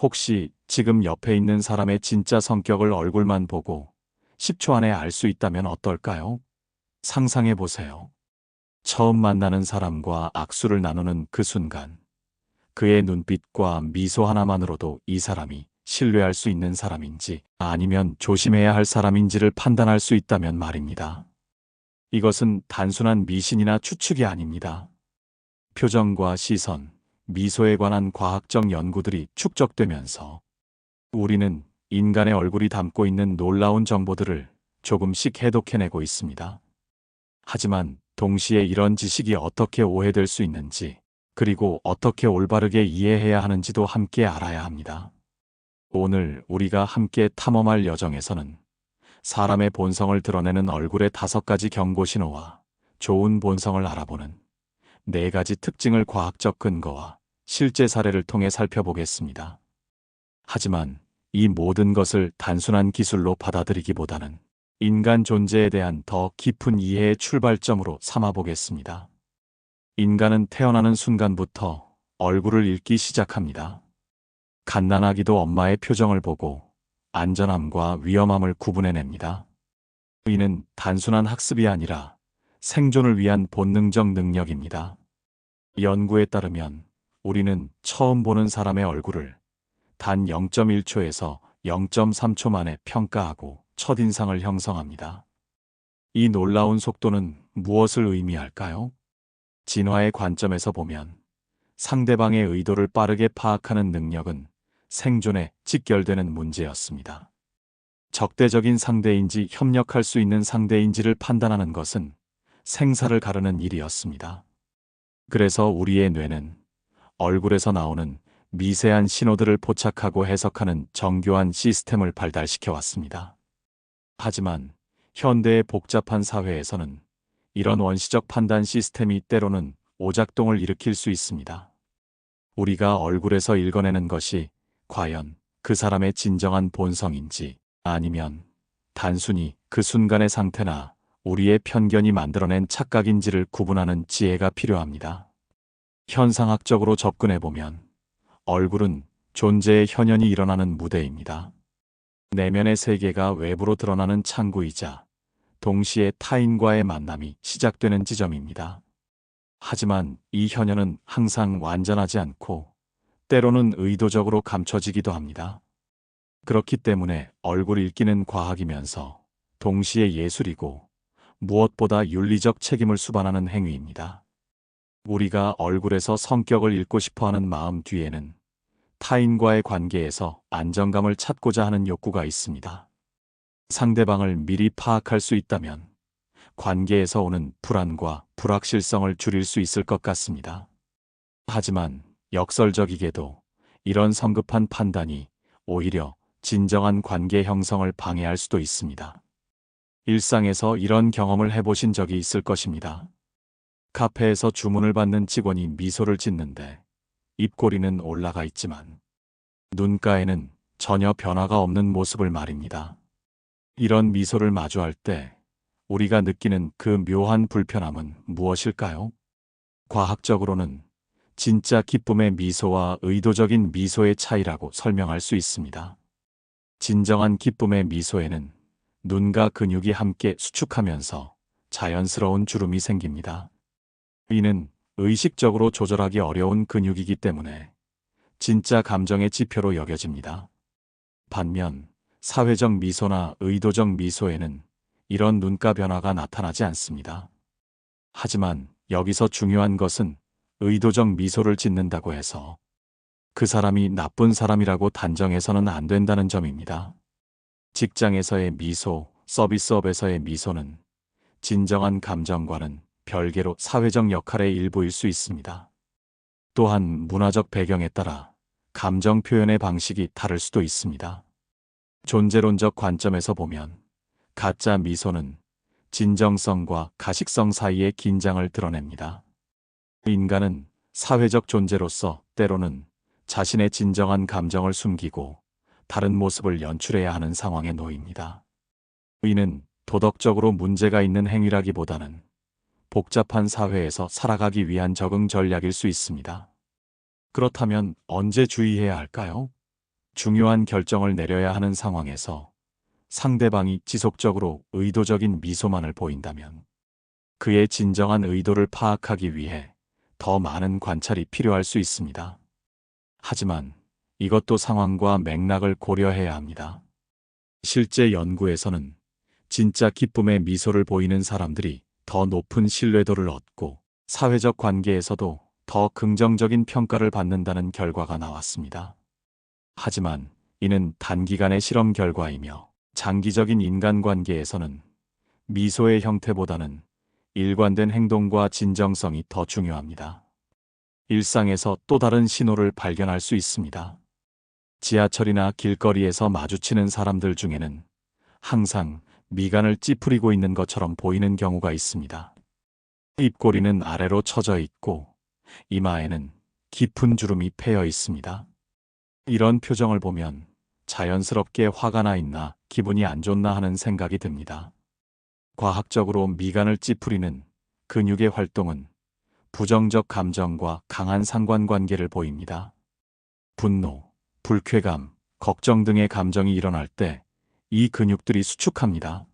혹시 지금 옆에 있는 사람의 진짜 성격을 얼굴만 보고 10초 안에 알 수 있다면 어떨까요? 상상해 보세요. 처음 만나는 사람과 악수를 나누는 그 순간, 그의 눈빛과 미소 하나만으로도 이 사람이 신뢰할 수 있는 사람인지 아니면 조심해야 할 사람인지를 판단할 수 있다면 말입니다. 이것은 단순한 미신이나 추측이 아닙니다. 표정과 시선, 미소에 관한 과학적 연구들이 축적되면서 우리는 인간의 얼굴이 담고 있는 놀라운 정보들을 조금씩 해독해내고 있습니다. 하지만 동시에 이런 지식이 어떻게 오해될 수 있는지, 그리고 어떻게 올바르게 이해해야 하는지도 함께 알아야 합니다. 오늘 우리가 함께 탐험할 여정에서는 사람의 본성을 드러내는 얼굴의 다섯 가지 경고 신호와 좋은 본성을 알아보는 네 가지 특징을 과학적 근거와 실제 사례를 통해 살펴보겠습니다. 하지만 이 모든 것을 단순한 기술로 받아들이기보다는 인간 존재에 대한 더 깊은 이해의 출발점으로 삼아보겠습니다. 인간은 태어나는 순간부터 얼굴을 읽기 시작합니다. 갓난아기도 엄마의 표정을 보고 안전함과 위험함을 구분해냅니다. 이는 단순한 학습이 아니라 생존을 위한 본능적 능력입니다. 연구에 따르면 우리는 처음 보는 사람의 얼굴을 단 0.1초에서 0.3초 만에 평가하고 첫인상을 형성합니다. 이 놀라운 속도는 무엇을 의미할까요? 진화의 관점에서 보면 상대방의 의도를 빠르게 파악하는 능력은 생존에 직결되는 문제였습니다. 적대적인 상대인지 협력할 수 있는 상대인지를 판단하는 것은 생사를 가르는 일이었습니다. 그래서 우리의 뇌는 얼굴에서 나오는 미세한 신호들을 포착하고 해석하는 정교한 시스템을 발달시켜 왔습니다. 하지만 현대의 복잡한 사회에서는 이런 원시적 판단 시스템이 때로는 오작동을 일으킬 수 있습니다. 우리가 얼굴에서 읽어내는 것이 과연 그 사람의 진정한 본성인지 아니면 단순히 그 순간의 상태나 우리의 편견이 만들어낸 착각인지를 구분하는 지혜가 필요합니다. 현상학적으로 접근해 보면 얼굴은 존재의 현현이 일어나는 무대입니다. 내면의 세계가 외부로 드러나는 창구이자 동시에 타인과의 만남이 시작되는 지점입니다. 하지만 이 현현은 항상 완전하지 않고 때로는 의도적으로 감춰지기도 합니다. 그렇기 때문에 얼굴 읽기는 과학이면서 동시에 예술이고 무엇보다 윤리적 책임을 수반하는 행위입니다. 우리가 얼굴에서 성격을 읽고 싶어 하는 마음 뒤에는 타인과의 관계에서 안정감을 찾고자 하는 욕구가 있습니다. 상대방을 미리 파악할 수 있다면 관계에서 오는 불안과 불확실성을 줄일 수 있을 것 같습니다. 하지만 역설적이게도 이런 성급한 판단이 오히려 진정한 관계 형성을 방해할 수도 있습니다. 일상에서 이런 경험을 해보신 적이 있을 것입니다. 카페에서 주문을 받는 직원이 미소를 짓는데 입꼬리는 올라가 있지만 눈가에는 전혀 변화가 없는 모습을 말입니다. 이런 미소를 마주할 때 우리가 느끼는 그 묘한 불편함은 무엇일까요? 과학적으로는 진짜 기쁨의 미소와 의도적인 미소의 차이라고 설명할 수 있습니다. 진정한 기쁨의 미소에는 눈과 근육이 함께 수축하면서 자연스러운 주름이 생깁니다. 이는 의식적으로 조절하기 어려운 근육이기 때문에 진짜 감정의 지표로 여겨집니다. 반면 사회적 미소나 의도적 미소에는 이런 눈가 변화가 나타나지 않습니다. 하지만 여기서 중요한 것은 의도적 미소를 짓는다고 해서 그 사람이 나쁜 사람이라고 단정해서는 안 된다는 점입니다. 직장에서의 미소, 서비스업에서의 미소는 진정한 감정과는 별개로 사회적 역할의 일부일 수 있습니다. 또한 문화적 배경에 따라 감정 표현의 방식이 다를 수도 있습니다. 존재론적 관점에서 보면 가짜 미소는 진정성과 가식성 사이의 긴장을 드러냅니다. 인간은 사회적 존재로서 때로는 자신의 진정한 감정을 숨기고 다른 모습을 연출해야 하는 상황에 놓입니다. 이는 도덕적으로 문제가 있는 행위라기보다는 복잡한 사회에서 살아가기 위한 적응 전략일 수 있습니다. 그렇다면 언제 주의해야 할까요? 중요한 결정을 내려야 하는 상황에서 상대방이 지속적으로 의도적인 미소만을 보인다면 그의 진정한 의도를 파악하기 위해 더 많은 관찰이 필요할 수 있습니다. 하지만 이것도 상황과 맥락을 고려해야 합니다. 실제 연구에서는 진짜 기쁨의 미소를 보이는 사람들이 더 높은 신뢰도를 얻고 사회적 관계에서도 더 긍정적인 평가를 받는다는 결과가 나왔습니다. 하지만 이는 단기간의 실험 결과이며 장기적인 인간관계에서는 미소의 형태보다는 일관된 행동과 진정성이 더 중요합니다. 일상에서 또 다른 신호를 발견할 수 있습니다. 지하철이나 길거리에서 마주치는 사람들 중에는 항상 미간을 찌푸리고 있는 것처럼 보이는 경우가 있습니다. 입꼬리는 아래로 처져 있고 이마에는 깊은 주름이 패여 있습니다. 이런 표정을 보면 자연스럽게 화가 나 있나 기분이 안 좋나 하는 생각이 듭니다. 과학적으로 미간을 찌푸리는 근육의 활동은 부정적 감정과 강한 상관관계를 보입니다. 분노, 불쾌감, 걱정 등의 감정이 일어날 때 이 근육들이 수축합니다.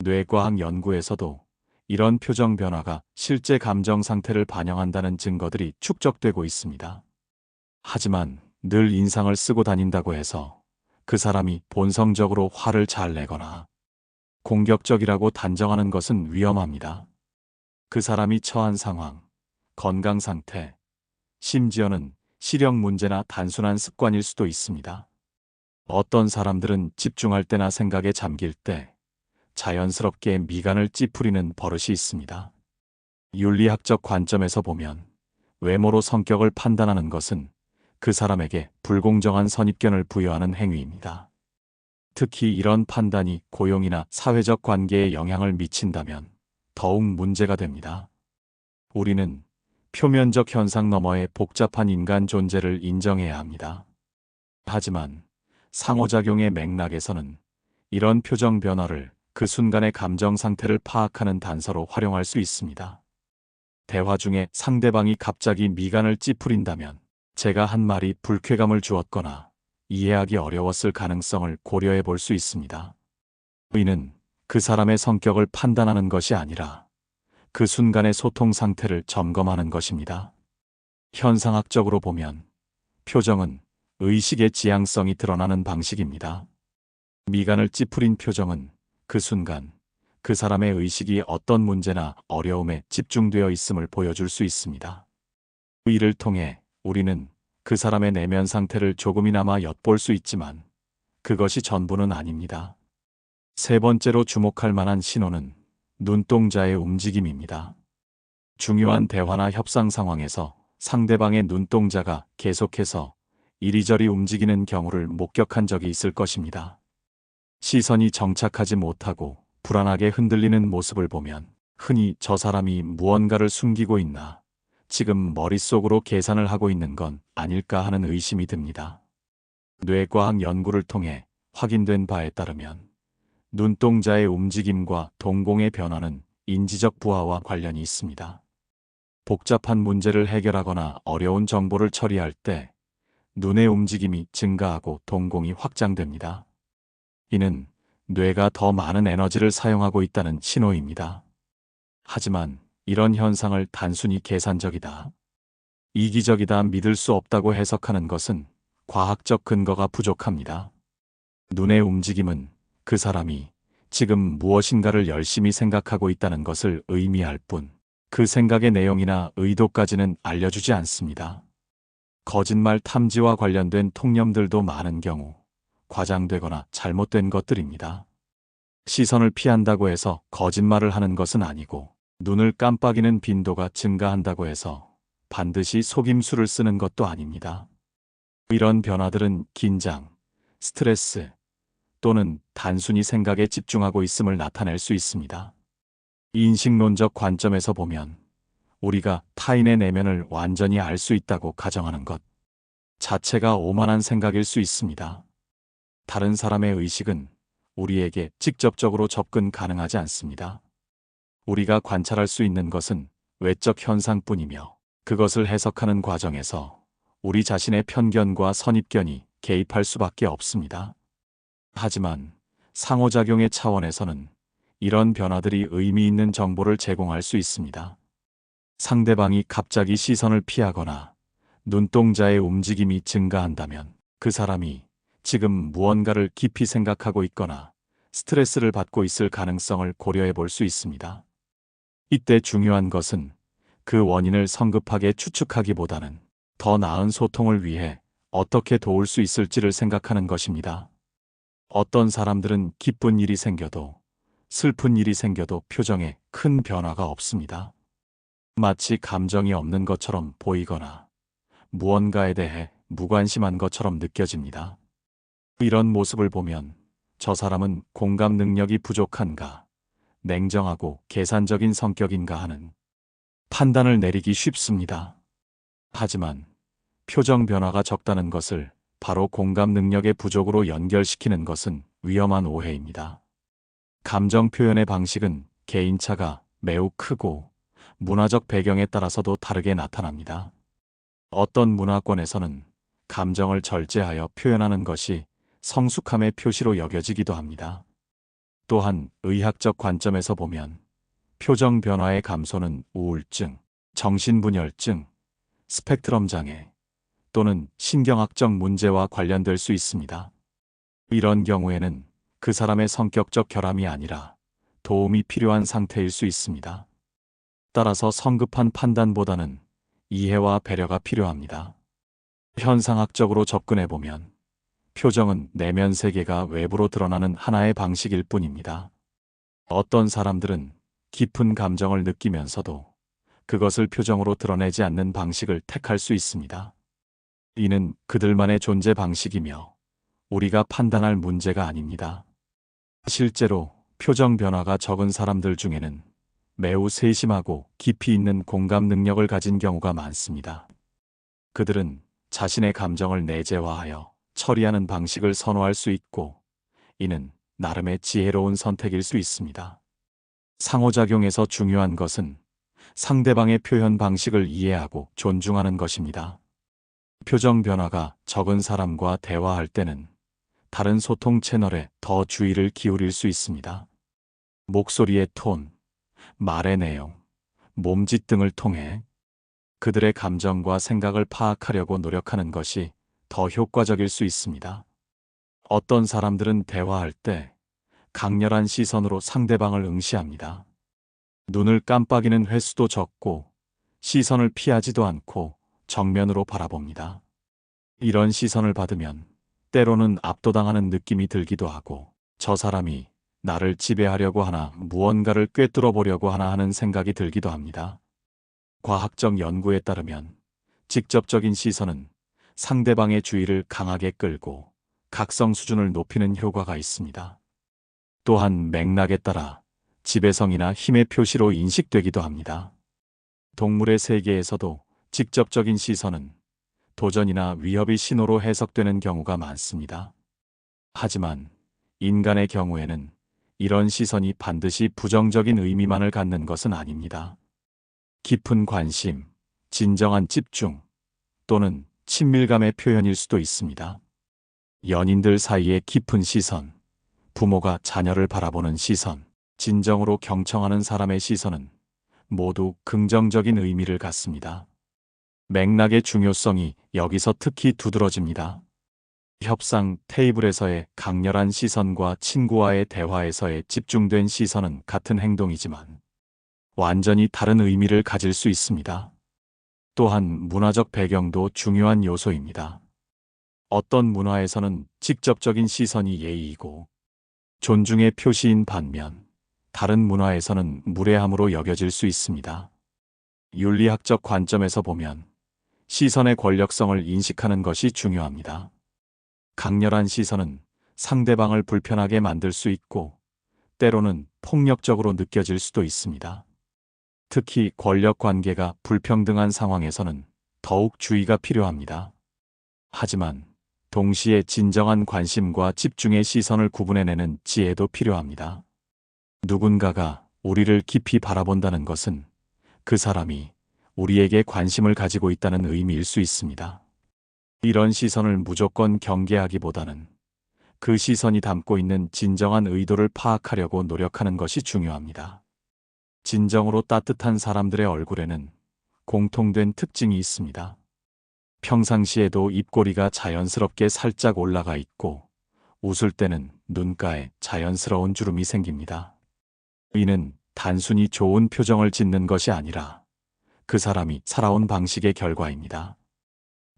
뇌과학 연구에서도 이런 표정 변화가 실제 감정 상태를 반영한다는 증거들이 축적되고 있습니다. 하지만 늘 인상을 쓰고 다닌다고 해서 그 사람이 본성적으로 화를 잘 내거나 공격적이라고 단정하는 것은 위험합니다. 그 사람이 처한 상황, 건강 상태, 심지어는 시력 문제나 단순한 습관일 수도 있습니다. 어떤 사람들은 집중할 때나 생각에 잠길 때 자연스럽게 미간을 찌푸리는 버릇이 있습니다. 윤리학적 관점에서 보면 외모로 성격을 판단하는 것은 그 사람에게 불공정한 선입견을 부여하는 행위입니다. 특히 이런 판단이 고용이나 사회적 관계에 영향을 미친다면 더욱 문제가 됩니다. 우리는 표면적 현상 너머의 복잡한 인간 존재를 인정해야 합니다. 하지만 상호작용의 맥락에서는 이런 표정 변화를 그 순간의 감정 상태를 파악하는 단서로 활용할 수 있습니다. 대화 중에 상대방이 갑자기 미간을 찌푸린다면 제가 한 말이 불쾌감을 주었거나 이해하기 어려웠을 가능성을 고려해 볼 수 있습니다. 이는 그 사람의 성격을 판단하는 것이 아니라 그 순간의 소통 상태를 점검하는 것입니다. 현상학적으로 보면 표정은 의식의 지향성이 드러나는 방식입니다. 미간을 찌푸린 표정은 그 순간 그 사람의 의식이 어떤 문제나 어려움에 집중되어 있음을 보여줄 수 있습니다. 이를 통해 우리는 그 사람의 내면 상태를 조금이나마 엿볼 수 있지만 그것이 전부는 아닙니다. 세 번째로 주목할 만한 신호는 눈동자의 움직임입니다. 중요한 대화나 협상 상황에서 상대방의 눈동자가 계속해서 이리저리 움직이는 경우를 목격한 적이 있을 것입니다. 시선이 정착하지 못하고 불안하게 흔들리는 모습을 보면 흔히 저 사람이 무언가를 숨기고 있나 지금 머릿속으로 계산을 하고 있는 건 아닐까 하는 의심이 듭니다. 뇌과학 연구를 통해 확인된 바에 따르면 눈동자의 움직임과 동공의 변화는 인지적 부하와 관련이 있습니다. 복잡한 문제를 해결하거나 어려운 정보를 처리할 때 눈의 움직임이 증가하고 동공이 확장됩니다. 이는 뇌가 더 많은 에너지를 사용하고 있다는 신호입니다. 하지만 이런 현상을 단순히 계산적이다, 이기적이다 믿을 수 없다고 해석하는 것은 과학적 근거가 부족합니다. 눈의 움직임은 그 사람이 지금 무엇인가를 열심히 생각하고 있다는 것을 의미할 뿐, 그 생각의 내용이나 의도까지는 알려주지 않습니다. 거짓말 탐지와 관련된 통념들도 많은 경우 과장되거나 잘못된 것들입니다. 시선을 피한다고 해서 거짓말을 하는 것은 아니고 눈을 깜빡이는 빈도가 증가한다고 해서 반드시 속임수를 쓰는 것도 아닙니다. 이런 변화들은 긴장, 스트레스 또는 단순히 생각에 집중하고 있음을 나타낼 수 있습니다. 인식론적 관점에서 보면 우리가 타인의 내면을 완전히 알 수 있다고 가정하는 것 자체가 오만한 생각일 수 있습니다. 다른 사람의 의식은 우리에게 직접적으로 접근 가능하지 않습니다. 우리가 관찰할 수 있는 것은 외적 현상뿐이며 그것을 해석하는 과정에서 우리 자신의 편견과 선입견이 개입할 수밖에 없습니다. 하지만 상호작용의 차원에서는 이런 변화들이 의미 있는 정보를 제공할 수 있습니다. 상대방이 갑자기 시선을 피하거나 눈동자의 움직임이 증가한다면 그 사람이 지금 무언가를 깊이 생각하고 있거나 스트레스를 받고 있을 가능성을 고려해 볼 수 있습니다. 이때 중요한 것은 그 원인을 성급하게 추측하기보다는 더 나은 소통을 위해 어떻게 도울 수 있을지를 생각하는 것입니다. 어떤 사람들은 기쁜 일이 생겨도 슬픈 일이 생겨도 표정에 큰 변화가 없습니다. 마치 감정이 없는 것처럼 보이거나 무언가에 대해 무관심한 것처럼 느껴집니다. 이런 모습을 보면 저 사람은 공감 능력이 부족한가, 냉정하고 계산적인 성격인가 하는 판단을 내리기 쉽습니다. 하지만 표정 변화가 적다는 것을 바로 공감 능력의 부족으로 연결시키는 것은 위험한 오해입니다. 감정 표현의 방식은 개인차가 매우 크고 문화적 배경에 따라서도 다르게 나타납니다. 어떤 문화권에서는 감정을 절제하여 표현하는 것이 성숙함의 표시로 여겨지기도 합니다. 또한 의학적 관점에서 보면 표정 변화의 감소는 우울증, 정신분열증, 스펙트럼 장애 또는 신경학적 문제와 관련될 수 있습니다. 이런 경우에는 그 사람의 성격적 결함이 아니라 도움이 필요한 상태일 수 있습니다. 따라서 성급한 판단보다는 이해와 배려가 필요합니다. 현상학적으로 접근해 보면 표정은 내면 세계가 외부로 드러나는 하나의 방식일 뿐입니다. 어떤 사람들은 깊은 감정을 느끼면서도 그것을 표정으로 드러내지 않는 방식을 택할 수 있습니다. 이는 그들만의 존재 방식이며 우리가 판단할 문제가 아닙니다. 실제로 표정 변화가 적은 사람들 중에는 매우 세심하고 깊이 있는 공감 능력을 가진 경우가 많습니다. 그들은 자신의 감정을 내재화하여 처리하는 방식을 선호할 수 있고, 이는 나름의 지혜로운 선택일 수 있습니다. 상호작용에서 중요한 것은 상대방의 표현 방식을 이해하고 존중하는 것입니다. 표정 변화가 적은 사람과 대화할 때는 다른 소통 채널에 더 주의를 기울일 수 있습니다. 목소리의 톤, 말의 내용, 몸짓 등을 통해 그들의 감정과 생각을 파악하려고 노력하는 것이 더 효과적일 수 있습니다. 어떤 사람들은 대화할 때 강렬한 시선으로 상대방을 응시합니다. 눈을 깜빡이는 횟수도 적고 시선을 피하지도 않고 정면으로 바라봅니다. 이런 시선을 받으면 때로는 압도당하는 느낌이 들기도 하고 저 사람이 나를 지배하려고 하나 무언가를 꿰뚫어 보려고 하나 하는 생각이 들기도 합니다. 과학적 연구에 따르면 직접적인 시선은 상대방의 주의를 강하게 끌고 각성 수준을 높이는 효과가 있습니다. 또한 맥락에 따라 지배성이나 힘의 표시로 인식되기도 합니다. 동물의 세계에서도 직접적인 시선은 도전이나 위협의 신호로 해석되는 경우가 많습니다. 하지만 인간의 경우에는 이런 시선이 반드시 부정적인 의미만을 갖는 것은 아닙니다. 깊은 관심, 진정한 집중 또는 친밀감의 표현일 수도 있습니다. 연인들 사이의 깊은 시선, 부모가 자녀를 바라보는 시선, 진정으로 경청하는 사람의 시선은 모두 긍정적인 의미를 갖습니다. 맥락의 중요성이 여기서 특히 두드러집니다. 협상 테이블에서의 강렬한 시선과 친구와의 대화에서의 집중된 시선은 같은 행동이지만 완전히 다른 의미를 가질 수 있습니다. 또한 문화적 배경도 중요한 요소입니다. 어떤 문화에서는 직접적인 시선이 예의이고 존중의 표시인 반면 다른 문화에서는 무례함으로 여겨질 수 있습니다. 윤리학적 관점에서 보면 시선의 권력성을 인식하는 것이 중요합니다. 강렬한 시선은 상대방을 불편하게 만들 수 있고 때로는 폭력적으로 느껴질 수도 있습니다. 특히 권력 관계가 불평등한 상황에서는 더욱 주의가 필요합니다. 하지만 동시에 진정한 관심과 집중의 시선을 구분해내는 지혜도 필요합니다. 누군가가 우리를 깊이 바라본다는 것은 그 사람이 우리에게 관심을 가지고 있다는 의미일 수 있습니다. 이런 시선을 무조건 경계하기보다는 그 시선이 담고 있는 진정한 의도를 파악하려고 노력하는 것이 중요합니다. 진정으로 따뜻한 사람들의 얼굴에는 공통된 특징이 있습니다. 평상시에도 입꼬리가 자연스럽게 살짝 올라가 있고 웃을 때는 눈가에 자연스러운 주름이 생깁니다. 이는 단순히 좋은 표정을 짓는 것이 아니라 그 사람이 살아온 방식의 결과입니다.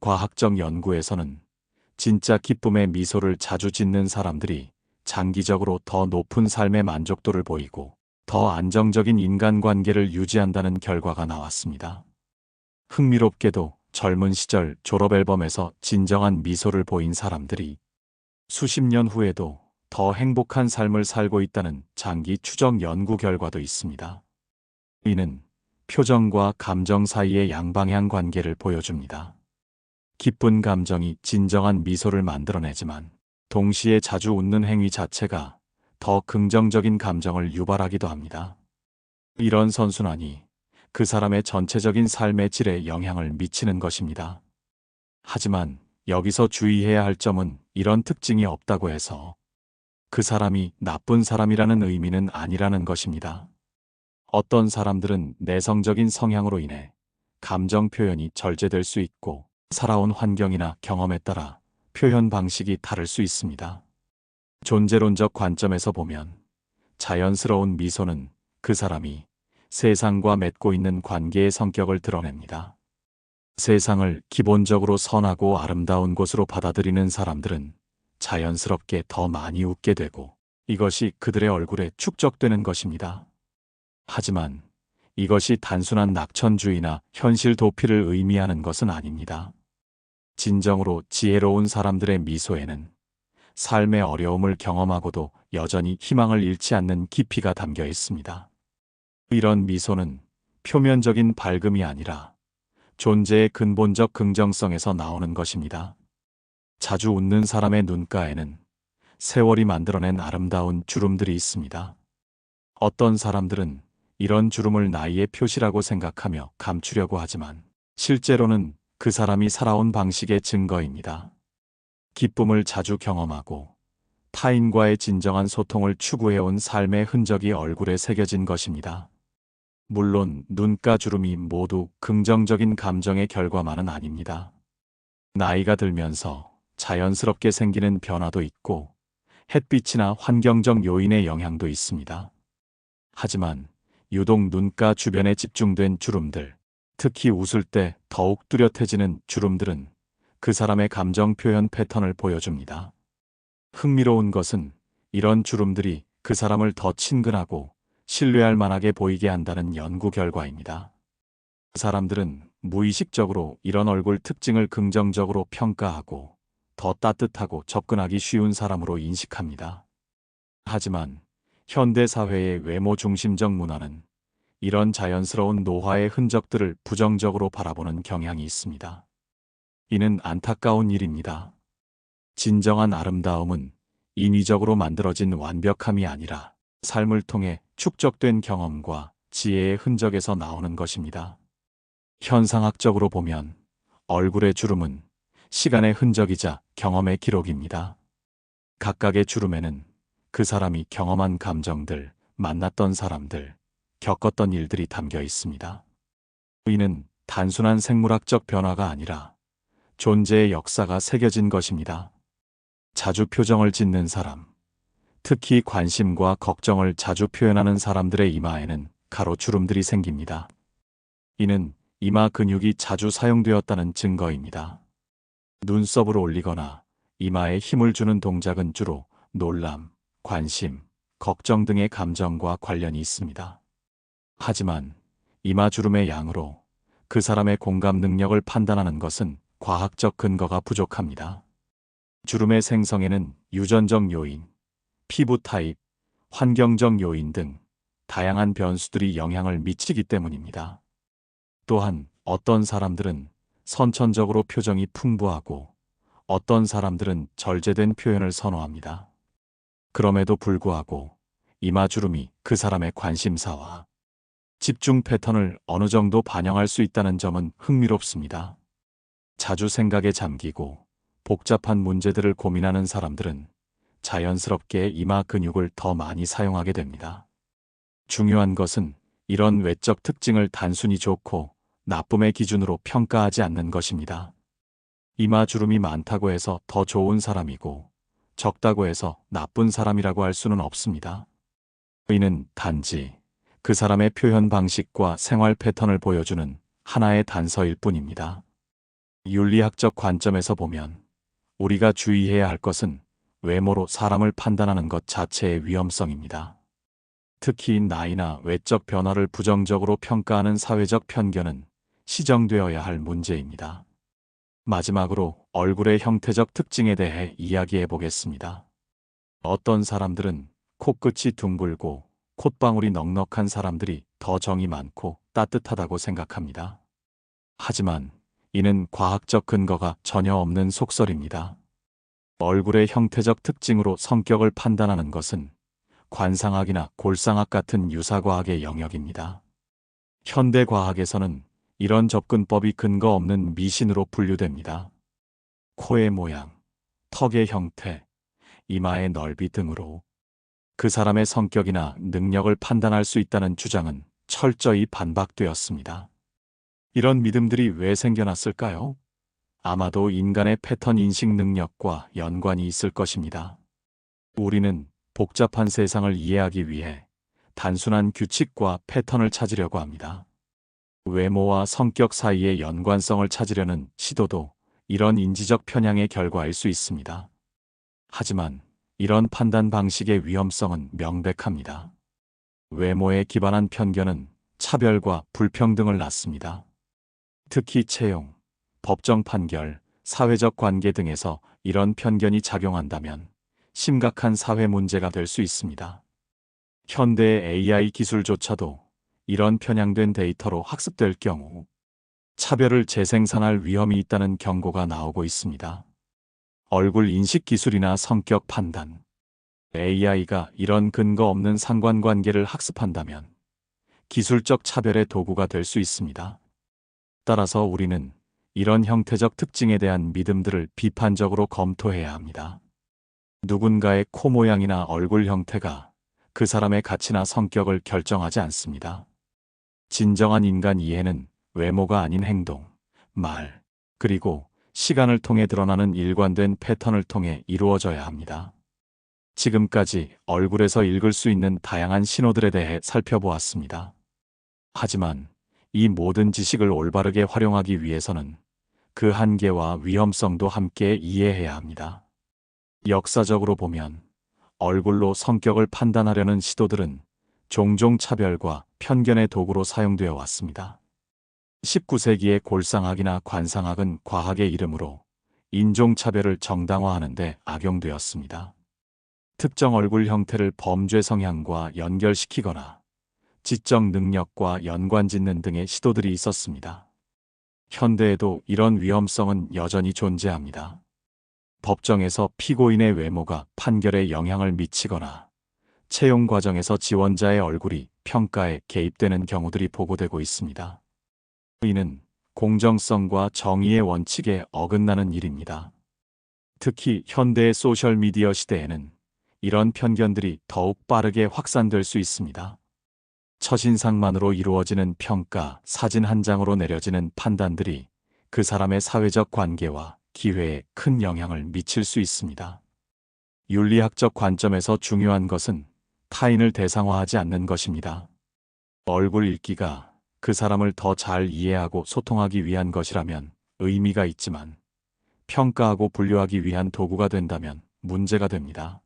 과학적 연구에서는 진짜 기쁨의 미소를 자주 짓는 사람들이 장기적으로 더 높은 삶의 만족도를 보이고 더 안정적인 인간관계를 유지한다는 결과가 나왔습니다. 흥미롭게도 젊은 시절 졸업앨범에서 진정한 미소를 보인 사람들이 수십 년 후에도 더 행복한 삶을 살고 있다는 장기 추적 연구 결과도 있습니다. 이는 표정과 감정 사이의 양방향 관계를 보여줍니다. 기쁜 감정이 진정한 미소를 만들어내지만 동시에 자주 웃는 행위 자체가 더 긍정적인 감정을 유발하기도 합니다. 이런 선순환이 그 사람의 전체적인 삶의 질에 영향을 미치는 것입니다. 하지만 여기서 주의해야 할 점은 이런 특징이 없다고 해서 그 사람이 나쁜 사람이라는 의미는 아니라는 것입니다. 어떤 사람들은 내성적인 성향으로 인해 감정 표현이 절제될 수 있고 살아온 환경이나 경험에 따라 표현 방식이 다를 수 있습니다. 존재론적 관점에서 보면 자연스러운 미소는 그 사람이 세상과 맺고 있는 관계의 성격을 드러냅니다. 세상을 기본적으로 선하고 아름다운 곳으로 받아들이는 사람들은 자연스럽게 더 많이 웃게 되고 이것이 그들의 얼굴에 축적되는 것입니다. 하지만 이것이 단순한 낙천주의나 현실 도피를 의미하는 것은 아닙니다. 진정으로 지혜로운 사람들의 미소에는 삶의 어려움을 경험하고도 여전히 희망을 잃지 않는 깊이가 담겨 있습니다. 이런 미소는 표면적인 밝음이 아니라 존재의 근본적 긍정성에서 나오는 것입니다. 자주 웃는 사람의 눈가에는 세월이 만들어낸 아름다운 주름들이 있습니다. 어떤 사람들은 이런 주름을 나이의 표시라고 생각하며 감추려고 하지만 실제로는 그 사람이 살아온 방식의 증거입니다. 기쁨을 자주 경험하고 타인과의 진정한 소통을 추구해온 삶의 흔적이 얼굴에 새겨진 것입니다. 물론 눈가 주름이 모두 긍정적인 감정의 결과만은 아닙니다. 나이가 들면서 자연스럽게 생기는 변화도 있고 햇빛이나 환경적 요인의 영향도 있습니다. 하지만 유독 눈가 주변에 집중된 주름들, 특히 웃을 때 더욱 뚜렷해지는 주름들은 그 사람의 감정 표현 패턴을 보여줍니다. 흥미로운 것은 이런 주름들이 그 사람을 더 친근하고 신뢰할 만하게 보이게 한다는 연구 결과입니다. 사람들은 무의식적으로 이런 얼굴 특징을 긍정적으로 평가하고 더 따뜻하고 접근하기 쉬운 사람으로 인식합니다. 하지만 현대 사회의 외모 중심적 문화는 이런 자연스러운 노화의 흔적들을 부정적으로 바라보는 경향이 있습니다. 이는 안타까운 일입니다. 진정한 아름다움은 인위적으로 만들어진 완벽함이 아니라 삶을 통해 축적된 경험과 지혜의 흔적에서 나오는 것입니다. 현상학적으로 보면 얼굴의 주름은 시간의 흔적이자 경험의 기록입니다. 각각의 주름에는 그 사람이 경험한 감정들, 만났던 사람들, 겪었던 일들이 담겨 있습니다. 이는 단순한 생물학적 변화가 아니라 존재의 역사가 새겨진 것입니다. 자주 표정을 짓는 사람, 특히 관심과 걱정을 자주 표현하는 사람들의 이마에는 가로주름들이 생깁니다. 이는 이마 근육이 자주 사용되었다는 증거입니다. 눈썹을 올리거나 이마에 힘을 주는 동작은 주로 놀람, 관심, 걱정 등의 감정과 관련이 있습니다. 하지만 이마 주름의 양으로 그 사람의 공감 능력을 판단하는 것은 과학적 근거가 부족합니다. 주름의 생성에는 유전적 요인, 피부 타입, 환경적 요인 등 다양한 변수들이 영향을 미치기 때문입니다. 또한 어떤 사람들은 선천적으로 표정이 풍부하고 어떤 사람들은 절제된 표현을 선호합니다. 그럼에도 불구하고 이마주름이 그 사람의 관심사와 집중 패턴을 어느 정도 반영할 수 있다는 점은 흥미롭습니다. 자주 생각에 잠기고 복잡한 문제들을 고민하는 사람들은 자연스럽게 이마 근육을 더 많이 사용하게 됩니다. 중요한 것은 이런 외적 특징을 단순히 좋고 나쁨의 기준으로 평가하지 않는 것입니다. 이마 주름이 많다고 해서 더 좋은 사람이고 적다고 해서 나쁜 사람이라고 할 수는 없습니다. 이는 단지 그 사람의 표현 방식과 생활 패턴을 보여주는 하나의 단서일 뿐입니다. 윤리학적 관점에서 보면 우리가 주의해야 할 것은 외모로 사람을 판단하는 것 자체의 위험성입니다. 특히 나이나 외적 변화를 부정적으로 평가하는 사회적 편견은 시정되어야 할 문제입니다. 마지막으로 얼굴의 형태적 특징에 대해 이야기해 보겠습니다. 어떤 사람들은 코끝이 둥글고 콧방울이 넉넉한 사람들이 더 정이 많고 따뜻하다고 생각합니다. 하지만 이는 과학적 근거가 전혀 없는 속설입니다. 얼굴의 형태적 특징으로 성격을 판단하는 것은 관상학이나 골상학 같은 유사과학의 영역입니다. 현대과학에서는 이런 접근법이 근거 없는 미신으로 분류됩니다. 코의 모양, 턱의 형태, 이마의 넓이 등으로 그 사람의 성격이나 능력을 판단할 수 있다는 주장은 철저히 반박되었습니다. 이런 믿음들이 왜 생겨났을까요? 아마도 인간의 패턴 인식 능력과 연관이 있을 것입니다. 우리는 복잡한 세상을 이해하기 위해 단순한 규칙과 패턴을 찾으려고 합니다. 외모와 성격 사이의 연관성을 찾으려는 시도도 이런 인지적 편향의 결과일 수 있습니다. 하지만 이런 판단 방식의 위험성은 명백합니다. 외모에 기반한 편견은 차별과 불평등을 낳습니다. 특히 채용, 법정 판결, 사회적 관계 등에서 이런 편견이 작용한다면 심각한 사회 문제가 될 수 있습니다. 현대의 AI 기술조차도 이런 편향된 데이터로 학습될 경우 차별을 재생산할 위험이 있다는 경고가 나오고 있습니다. 얼굴 인식 기술이나 성격 판단, AI가 이런 근거 없는 상관관계를 학습한다면 기술적 차별의 도구가 될 수 있습니다. 따라서 우리는 이런 형태적 특징에 대한 믿음들을 비판적으로 검토해야 합니다. 누군가의 코 모양이나 얼굴 형태가 그 사람의 가치나 성격을 결정하지 않습니다. 진정한 인간 이해는 외모가 아닌 행동, 말, 그리고 시간을 통해 드러나는 일관된 패턴을 통해 이루어져야 합니다. 지금까지 얼굴에서 읽을 수 있는 다양한 신호들에 대해 살펴보았습니다. 하지만 이 모든 지식을 올바르게 활용하기 위해서는 그 한계와 위험성도 함께 이해해야 합니다. 역사적으로 보면 얼굴로 성격을 판단하려는 시도들은 종종 차별과 편견의 도구로 사용되어 왔습니다. 19세기의 골상학이나 관상학은 과학의 이름으로 인종차별을 정당화하는 데 악용되었습니다. 특정 얼굴 형태를 범죄 성향과 연결시키거나 지적 능력과 연관 짓는 등의 시도들이 있었습니다. 현대에도 이런 위험성은 여전히 존재합니다. 법정에서 피고인의 외모가 판결에 영향을 미치거나 채용 과정에서 지원자의 얼굴이 평가에 개입되는 경우들이 보고되고 있습니다. 이는 공정성과 정의의 원칙에 어긋나는 일입니다. 특히 현대의 소셜미디어 시대에는 이런 편견들이 더욱 빠르게 확산될 수 있습니다. 첫인상만으로 이루어지는 평가, 사진 한 장으로 내려지는 판단들이 그 사람의 사회적 관계와 기회에 큰 영향을 미칠 수 있습니다. 윤리학적 관점에서 중요한 것은 타인을 대상화하지 않는 것입니다. 얼굴 읽기가 그 사람을 더 잘 이해하고 소통하기 위한 것이라면 의미가 있지만 평가하고 분류하기 위한 도구가 된다면 문제가 됩니다.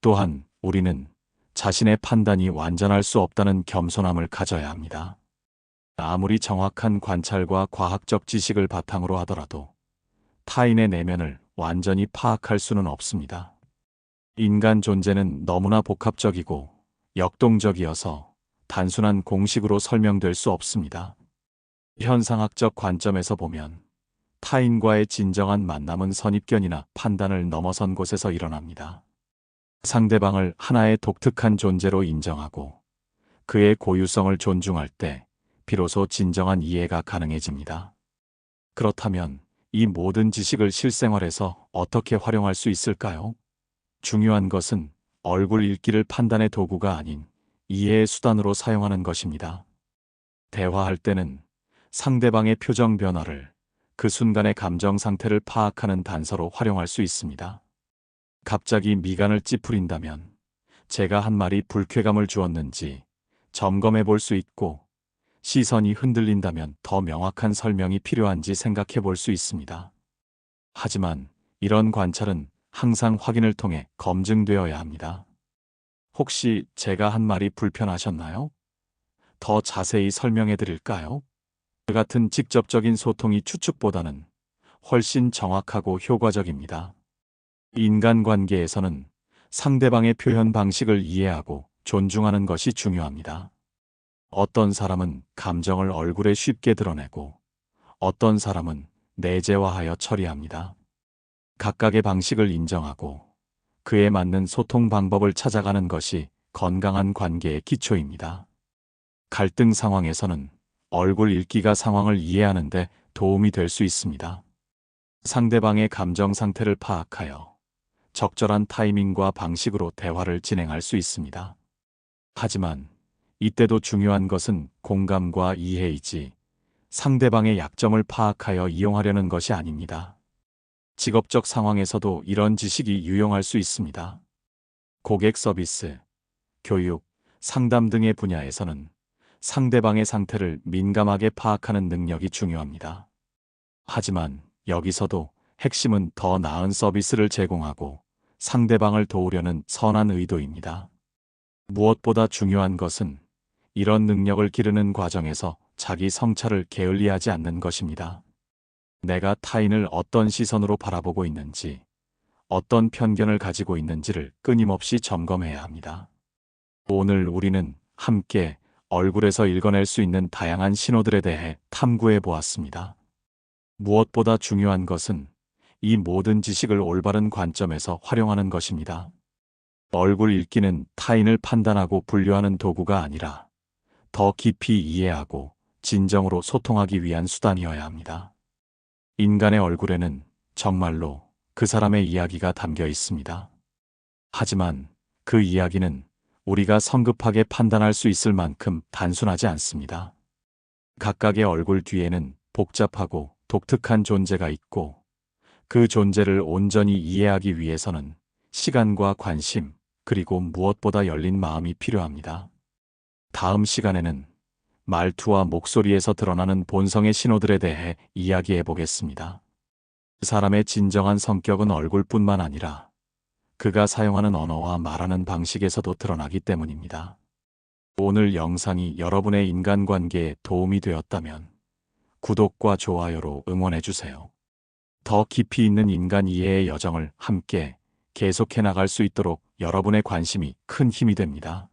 또한 우리는 자신의 판단이 완전할 수 없다는 겸손함을 가져야 합니다. 아무리 정확한 관찰과 과학적 지식을 바탕으로 하더라도 타인의 내면을 완전히 파악할 수는 없습니다. 인간 존재는 너무나 복합적이고 역동적이어서 단순한 공식으로 설명될 수 없습니다. 현상학적 관점에서 보면 타인과의 진정한 만남은 선입견이나 판단을 넘어선 곳에서 일어납니다. 상대방을 하나의 독특한 존재로 인정하고 그의 고유성을 존중할 때 비로소 진정한 이해가 가능해집니다. 그렇다면 이 모든 지식을 실생활에서 어떻게 활용할 수 있을까요? 중요한 것은 얼굴 읽기를 판단의 도구가 아닌 이해의 수단으로 사용하는 것입니다. 대화할 때는 상대방의 표정 변화를 그 순간의 감정 상태를 파악하는 단서로 활용할 수 있습니다. 갑자기 미간을 찌푸린다면 제가 한 말이 불쾌감을 주었는지 점검해 볼 수 있고 시선이 흔들린다면 더 명확한 설명이 필요한지 생각해 볼 수 있습니다. 하지만 이런 관찰은 항상 확인을 통해 검증되어야 합니다. 혹시 제가 한 말이 불편하셨나요? 더 자세히 설명해 드릴까요? 그 같은 직접적인 소통이 추측보다는 훨씬 정확하고 효과적입니다. 인간관계에서는 상대방의 표현 방식을 이해하고 존중하는 것이 중요합니다. 어떤 사람은 감정을 얼굴에 쉽게 드러내고 어떤 사람은 내재화하여 처리합니다. 각각의 방식을 인정하고 그에 맞는 소통 방법을 찾아가는 것이 건강한 관계의 기초입니다. 갈등 상황에서는 얼굴 읽기가 상황을 이해하는데 도움이 될 수 있습니다. 상대방의 감정 상태를 파악하여 적절한 타이밍과 방식으로 대화를 진행할 수 있습니다. 하지만 이때도 중요한 것은 공감과 이해이지 상대방의 약점을 파악하여 이용하려는 것이 아닙니다. 직업적 상황에서도 이런 지식이 유용할 수 있습니다. 고객 서비스, 교육, 상담 등의 분야에서는 상대방의 상태를 민감하게 파악하는 능력이 중요합니다. 하지만 여기서도 핵심은 더 나은 서비스를 제공하고 상대방을 도우려는 선한 의도입니다. 무엇보다 중요한 것은 이런 능력을 기르는 과정에서 자기 성찰을 게을리하지 않는 것입니다. 내가 타인을 어떤 시선으로 바라보고 있는지, 어떤 편견을 가지고 있는지를 끊임없이 점검해야 합니다. 오늘 우리는 함께 얼굴에서 읽어낼 수 있는 다양한 신호들에 대해 탐구해 보았습니다. 무엇보다 중요한 것은 이 모든 지식을 올바른 관점에서 활용하는 것입니다. 얼굴 읽기는 타인을 판단하고 분류하는 도구가 아니라 더 깊이 이해하고 진정으로 소통하기 위한 수단이어야 합니다. 인간의 얼굴에는 정말로 그 사람의 이야기가 담겨 있습니다. 하지만 그 이야기는 우리가 성급하게 판단할 수 있을 만큼 단순하지 않습니다. 각각의 얼굴 뒤에는 복잡하고 독특한 존재가 있고 그 존재를 온전히 이해하기 위해서는 시간과 관심, 그리고 무엇보다 열린 마음이 필요합니다. 다음 시간에는 말투와 목소리에서 드러나는 본성의 신호들에 대해 이야기해 보겠습니다. 사람의 진정한 성격은 얼굴뿐만 아니라 그가 사용하는 언어와 말하는 방식에서도 드러나기 때문입니다. 오늘 영상이 여러분의 인간관계에 도움이 되었다면 구독과 좋아요로 응원해 주세요. 더 깊이 있는 인간 이해의 여정을 함께 계속해 나갈 수 있도록 여러분의 관심이 큰 힘이 됩니다.